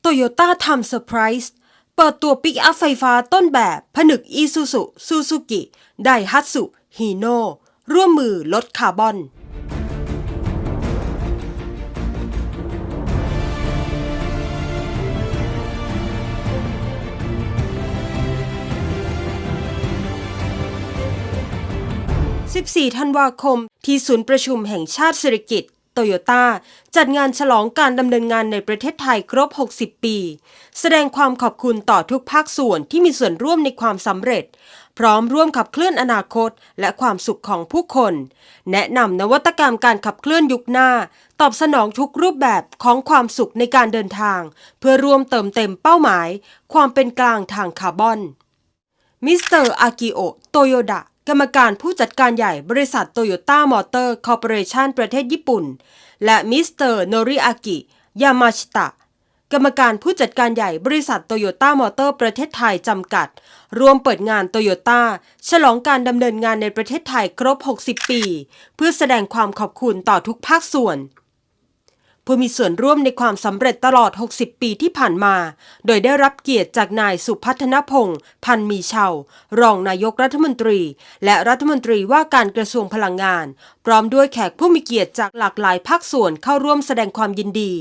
โตโยต้าทำเซอร์ไพรส์เปิดตัวปิกอัพไฟฟ้าต้นแบบผนึกอีซูซุซูซูกิไดฮัตสุฮีโนร่วมมือลดคาร์บอน14 ธันวาคม ที่ศูนย์ประชุมแห่งชาติเศรษฐกิจ โตโยต้าจัดงานฉลองการดำเนินงานในประเทศไทยครบ 60 ปี แสดงความขอบคุณต่อทุกภาคส่วนที่มีส่วนร่วมในความสำเร็จ พร้อมร่วมขับเคลื่อนอนาคต และความสุขของผู้คน แนะนำนวัตกรรมการขับเคลื่อนยุคหน้า ตอบสนองทุกรูปแบบของความสุขในการเดินทาง เพื่อร่วมเติมเต็มเป้าหมาย ความเป็นกลางทางคาร์บอนมิสเตอร์อากิโอโตโยดะ กรรมการผู้จัดการใหญ่บริษัทโตโยต้ามอเตอร์คอร์ปอเรชันประเทศญี่ปุ่น และมิสเตอร์โนริอากิ ยามาชิตะ กรรมการผู้จัดการใหญ่บริษัทโตโยต้ามอเตอร์ประเทศไทยจำกัด รวมเปิดงานโตโยต้าฉลองการดำเนินงานในประเทศไทยครบ 60 ปี เพื่อแสดงความขอบคุณต่อทุกภาคส่วน ผู้มีส่วนร่วมในความสำเร็จตลอด 60 ปีที่ผ่านมา โดยได้รับเกียรติจากนายสุพัฒนพงศ์พันมีเชารองนายกรัฐมนตรี และรัฐมนตรีว่าการกระทรวงพลังงาน พร้อมด้วยแขกผู้มีเกียรติจากหลากหลายภาคส่วนเข้าร่วมแสดงความยินดี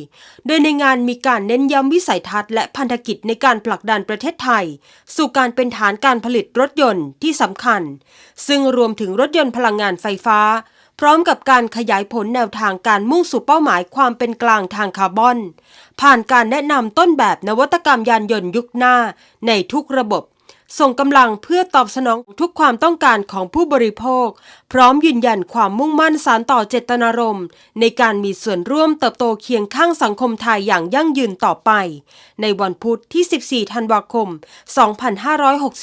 โดยในงานมีการเน้นย้ำวิสัยทัศน์และพันธกิจในการผลักดันประเทศไทย สู่การเป็นฐานการผลิตรถยนต์ที่สำคัญ ซึ่งรวมถึงรถยนต์พลังงานไฟฟ้า พร้อมกับการขยายผลแนวทางการมุ่งสู่เป้าหมายความเป็นกลางทางคาร์บอน ผ่านการแนะนำต้นแบบนวัตกรรมยานยนต์ยุคหน้าในทุกระบบ ส่งกำลังเพื่อตอบสนองทุกความต้องการของผู้บริโภค พร้อมยืนยันความมุ่งมั่นสารต่อเจตนารมณ์ ในการมีส่วนร่วมเติบโตเคียงข้างสังคมไทยอย่างยั่งยืนต่อไป ในวันพุธที่ 14 ธันวาคม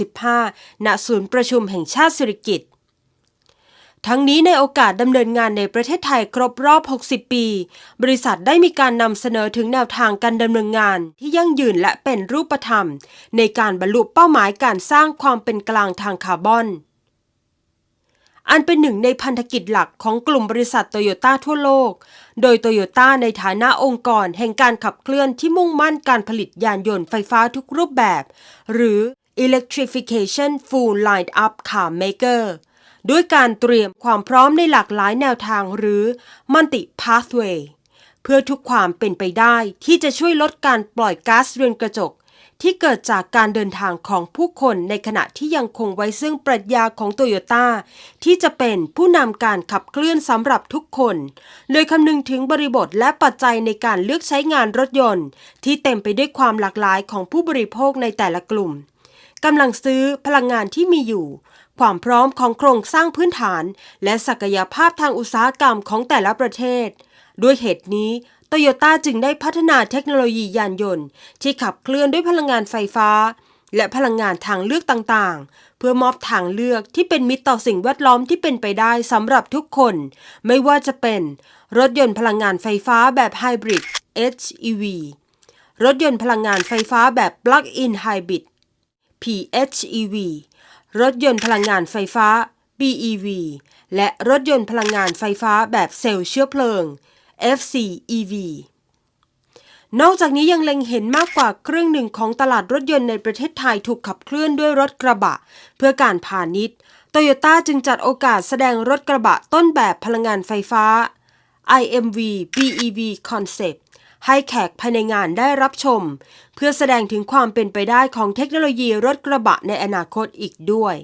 2565 ณ ศูนย์ประชุมแห่งชาติสิริกิติ์ ทั้งนี้ในโอกาสดำเนินงานในประเทศไทยครบรอบ 60 ปี บริษัทได้มีการนำเสนอถึงแนวทางการดำเนินงานที่ยั่งยืนและเป็นรูปธรรม ในการบรรลุเป้าหมายการสร้างความเป็นกลางทางคาร์บอน อันเป็นหนึ่งในพันธกิจหลักของกลุ่มบริษัทโตโยต้าทั่วโลก โดยโตโยต้าในฐานะองค์กรแห่งการขับเคลื่อนที่มุ่งมั่นการผลิตยานยนต์ไฟฟ้าทุกรูปแบบ หรือ Electrification Full Line Up Car Maker ด้วยการเตรียมความพร้อมในหลากหลายแนวทางหรือ Multi Pathway เพื่อทุกความเป็นไปได้ที่จะช่วยลดการปล่อยก๊าซเรือนกระจก ที่เกิดจากการเดินทางของผู้คนในขณะที่ยังคงไว้ซึ่งปรัชญาของโตโยต้าที่จะเป็นผู้นำการขับเคลื่อนสำหรับทุกคน โดยคำนึงถึงบริบทและปัจจัยในการเลือกใช้งานรถยนต์ ที่เต็มไปด้วยความหลากหลายของผู้บริโภคในแต่ละกลุ่มกำลังซื้อพลังงานที่มีอยู่ ความพร้อมของโครงสร้างพื้นฐาน และศักยภาพทางอุตสาหกรรมของแต่ละประเทศ ด้วยเหตุนี้โตโยต้าจึงได้พัฒนาเทคโนโลยียานยนต์ ที่ขับเคลื่อนด้วยพลังงานไฟฟ้า และพลังงานทางเลือกต่างๆ เพื่อมอบทางเลือกที่เป็นมิตรต่อสิ่งแวดล้อมที่เป็นไปได้สำหรับทุกคน ไม่ว่าจะเป็น รถยนต์พลังงานไฟฟ้าแบบไฮบริด HEV รถยนต์พลังงานไฟฟ้าแบบ Plug-in Hybrid PHEV รถยนต์พลังงานไฟฟ้า BEV และรถยนต์พลังงานไฟฟ้าแบบเซลล์เชื้อเพลิง FCEV นอกจากนี้ยังเล็งเห็นมากกว่าครึ่งหนึ่งของตลาดรถยนต์ในประเทศไทยถูกขับเคลื่อนด้วยรถกระบะ เพื่อการพาณิชย์โตโยต้าจึงจัดโอกาสแสดงรถกระบะต้นแบบพลังงานไฟฟ้า IMV BEV Concept ให้แขกภายในงานได้รับชม เพื่อแสดงถึงความเป็นไปได้ของเทคโนโลยีรถกระบะในอนาคตอีกด้วย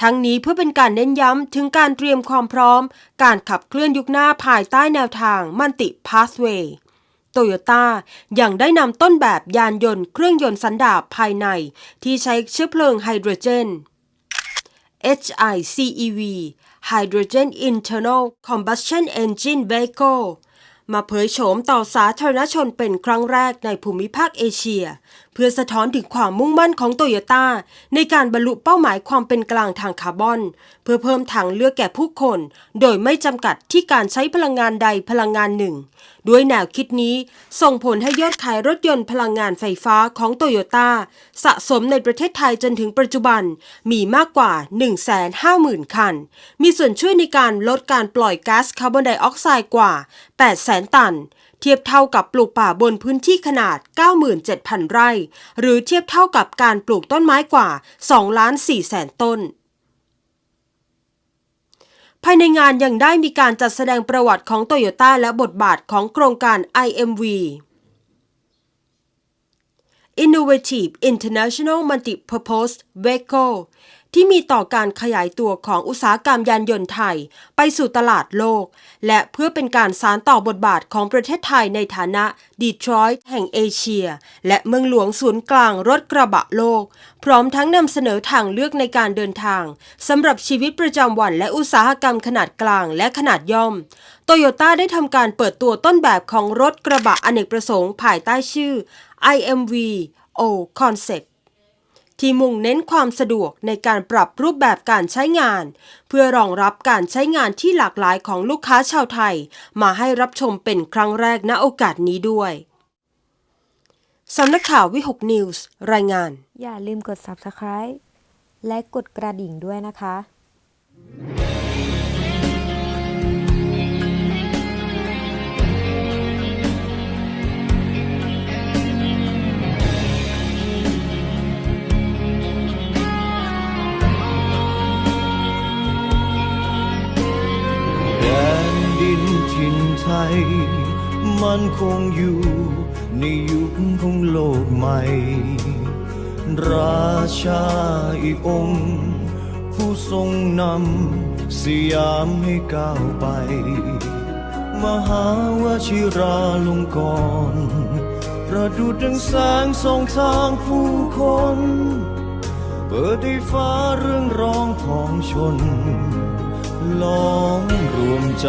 ทั้งนี้เพื่อเป็นการเน้นย้ำถึงการเตรียมความพร้อม การขับเคลื่อนยุคหน้าภายใต้แนวทางมันติพาสเวย์โตโยต้ายังได้นำต้นแบบยานยนต์เครื่องยนต์สันดาปภายใน ที่ใช้เชื้อเพลิงไฮโดรเจน HICEV Hydrogen Internal Combustion Engine Vehicle มาเผยโฉมต่อสาธารณชนเป็นครั้งแรกในภูมิภาคเอเชียเพื่อสะท้อนถึงความมุ่งมั่นของโตโยต้าในการบรรลุเป้าหมายความเป็นกลางทางคาร์บอน เพื่อเพิ่มทางเลือกแก่ผู้คน โดยไม่จำกัดที่การใช้พลังงานใดพลังงานหนึ่ง ด้วยแนวคิดนี้ส่งผลให้ยอดขายรถยนต์พลังงานไฟฟ้าของโตโยต้าสะสมในประเทศไทยจนถึงปัจจุบันมีมากกว่า 150,000 คัน มีส่วนช่วยในการลดการปล่อยก๊าซคาร์บอนไดออกไซด์กว่า 800,000 ตัน เทียบเท่ากับปลูกป่าบนพื้นที่ขนาด 97,000 ไร่ หรือเทียบเท่ากับการปลูกต้นไม้กว่า2ล้าน4แสนต้น ภายในงานยังได้มีการจัดแสดงประวัติของโตโยต้าและบทบาทของโครงการ IMV Innovative International Multipurpose Vehicle ที่มีต่อการขยายตัวของอุตสาหกรรมยานยนต์ไทย ไปสู่ตลาดโลก และเพื่อเป็นการสานต่อบทบาทของประเทศไทยในฐานะดีทรอยต์แห่งเอเชีย และเมืองหลวงศูนย์กลางรถกระบะโลก พร้อมทั้งนำเสนอทางเลือกในการเดินทางสำหรับชีวิตประจำวันและอุตสาหกรรมขนาดกลางและขนาดย่อมโตโยต้าได้ทำการเปิดตัวต้นแบบของรถกระบะอเนกประสงค์ภายใต้ชื่อ IMV O Concept ที่มุ่งเน้นความสะดวกในการปรับรูปแบบการใช้งาน เพื่อรองรับการใช้งานที่หลากหลายของลูกค้าชาวไทย มาให้รับชมเป็นครั้งแรกณโอกาสนี้ด้วยสำนักข่าววิหกนิวส์รายงาน อย่าลืมกด subscribe และกดกระดิ่งด้วยนะคะ ถิ่นไทย มันคงอยู่ในยุคของโลกใหม่ ราชาอีกองค์ ผู้ทรงนำสยามให้ก้าวไป มหาวชิราลงกรณประดุจดังแสงส่องทางผู้คน เปิดให้ฟ้าเรื่องร้องของชนล้อมรวมใจ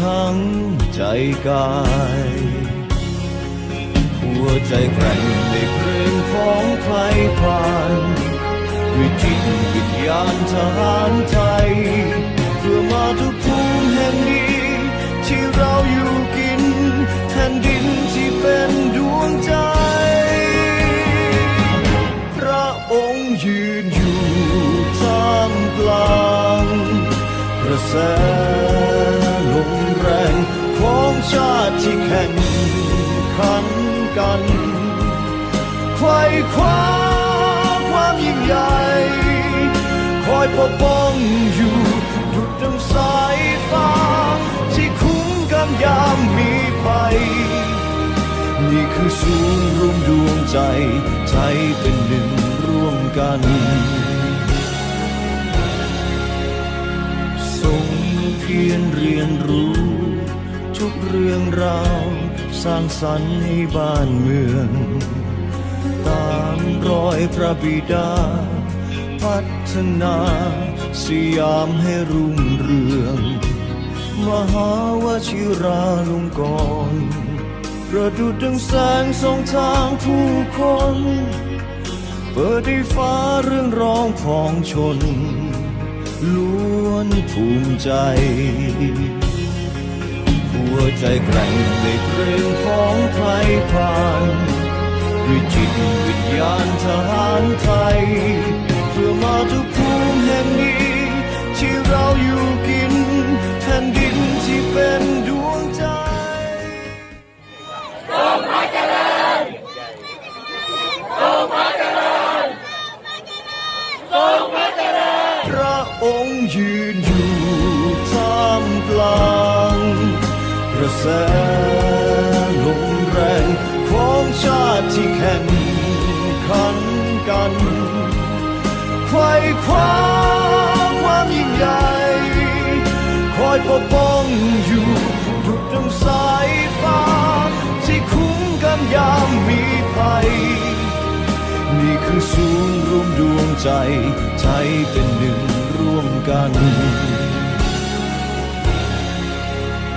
ทั้งใจกาย หัวใจแกร่งในเพลงของใครผ่านด้วยจิตวิญญาณทหารไทย เพื่อมาทุกภูมิแห่งนี้ ที่เราอยู่กินแผ่นดินที่เป็นดวงใจ พระองค์ยืนอยู่ท่ามกลางกระแส ขันกันไขว้คว้าความยิ่งใหญ่ คอยปกป้องอยู่ดุจดังสายฟ้า ที่คุ้มกันยามมีภัยนี่คือศูนย์รวมดวงใจ ใจเป็นหนึ่งร่วมกันทรงเพียรเรียนรู้ ทุกเรื่องราว สร้างสรรค์ให้บ้านเมือง ตามรอยพระบิดา พัฒนาสยามให้รุ่งเรือง มหาวชิราลงกรณประดุจดังแสงส่องทางผู้คน เปิดให้ฟ้าเรื่องร้องของชน ล้วนภูมิใจ หัวใจแกร่งในเพลงของไทยผ่านด้วยจิตวิญญาณทหารไทย เพื่อมาทุกภูมิแห่งนี้ ที่เราอยู่กินแผ่นดินที่เป็นดวงใจพระองค์ยืนอยู่ แสลมแรงของชาติที่แข่งขันกันไขว้คว้าความยิ่งใหญ่ คอยปกป้องอยู่ดุจดังสายฟ้า ที่คุ้มกันยามมีภัย นี่คือศูนย์รวมดวงใจใจเป็นหนึ่งร่วมกัน